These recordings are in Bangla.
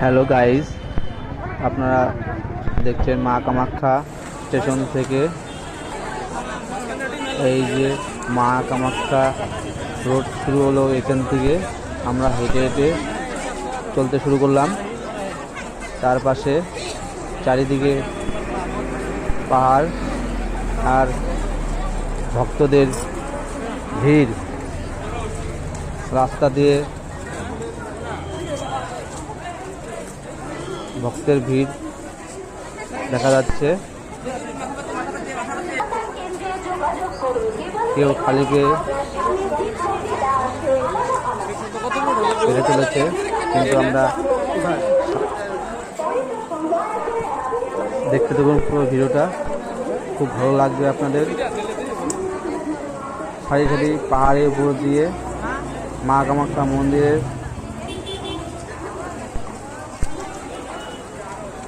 হ্যালো গাইস আপনারা দেখছেন মা কামাখ্যা স্টেশন থেকে। এই যে মা কামাখ্যা রোড শুরু হলো এখান থেকে। আমরা হেঁটে হেঁটে চলতে শুরু করলাম। তার পাশে চারিদিকে পাহাড় আর ভক্তদের ভিড়। রাস্তা দিয়ে ভক্তের ভিড় দেখা যাচ্ছে। কেউ খালি পেয়ে ফিরে চলেছে কিন্তু আমরা দেখতে থাকুন পুরো ভিডিওটা। খুব ভালো লাগবে আপনাদের। সারি সারি পাহাড়ের উপর দিয়ে মা কামাখ্যা মন্দিরের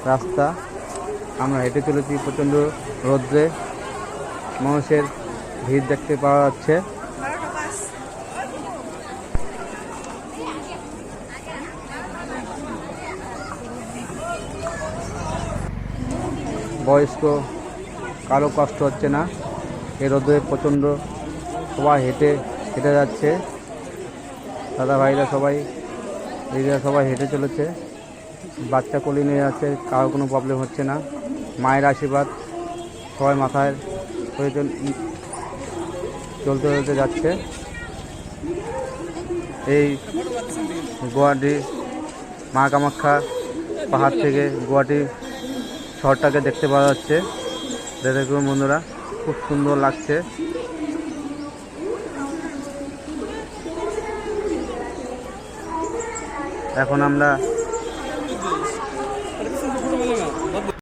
রাস্তা। আমরা হেঁটে চলেছি প্রচণ্ড রৌদ্রে। মানুষের ভিড় দেখতে পাওয়া যাচ্ছে। বয়স্ক, কারও কষ্ট হচ্ছে না। এই রোদে প্রচণ্ড সবাই হেঁটে হেঁটে যাচ্ছে। দাদা ভাইরা সবাই, দিদিরা সবাই হেঁটে চলেছে। বাচ্চা কোলে নিয়ে যাচ্ছে, কারও কোনো প্রবলেম হচ্ছে না। মায়ের আশীর্বাদ, সবাই মাথায় চল- চলতে চলতে যাচ্ছে। এই গুয়াহাটি মা কামাখ্যা পাহাড় থেকে গুয়াহাটি শহরটাকে দেখতে পাওয়া যাচ্ছে। দেখুন বন্ধুরা, খুব সুন্দর লাগছে। এখন আমরা